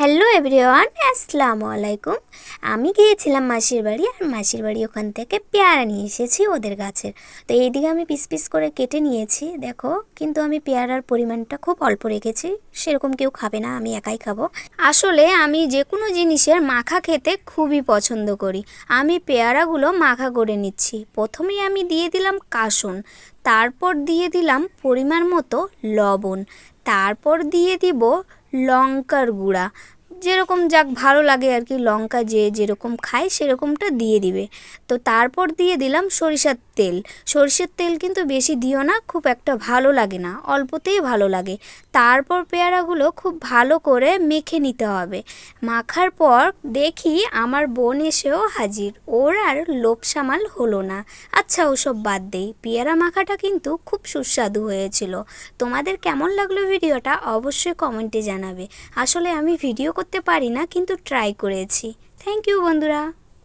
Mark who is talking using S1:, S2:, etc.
S1: Hello everyone, আসসালামু আলাইকুম। আমি গিয়েছিলাম মাসির বাড়ি আর মাসির বাড়ি ওখান থেকে পেয়ারা নিয়ে এসেছি ওদের গাছের। তো এইদিকে আমি পিস পিস করে কেটে নিয়েছি, দেখো। কিন্তু আমি পেয়ারার পরিমাণটা খুব অল্প রেখেছি, সেরকম কেউ খাবে না, আমি একাই খাব। আসলে আমি যে কোনো জিনিসের মাখা খেতে খুবই পছন্দ করি। আমি পেয়ারাগুলো মাখা করে নিচ্ছি। প্রথমেই আমি দিয়ে দিলাম কাসন, তারপর দিয়ে দিলাম পরিমাণ মতো লবণ, তারপর দিয়ে দিব লঙ্কার গুঁড়া যেরকম যাক ভালো লাগে আর কি, লঙ্কা যে যেরকম খায় সেরকমটা দিয়ে দিবে। তো তারপর দিয়ে দিলাম সরিষার তেল। সরিষার তেল কিন্তু বেশি দিও না, খুব একটা ভালো লাগে না, অল্পতেই ভালো লাগে। তারপর পেয়ারাগুলো খুব ভালো করে মেখে নিতে হবে। মাখার পর দেখি আমার বোন এসেও হাজির, ওর আর লোভ সামাল হলো না। আচ্ছা ওসব বাদ দেই, পেয়ারা মাখাটা কিন্তু খুব সুস্বাদু হয়েছিল। তোমাদের কেমন লাগল ভিডিওটা অবশ্যই কমেন্টে জানাবে। আসলে আমি ভিডিও করতে পারি না কিন্তু ট্রাই করেছি। থ্যাংক ইউ বন্ধুরা।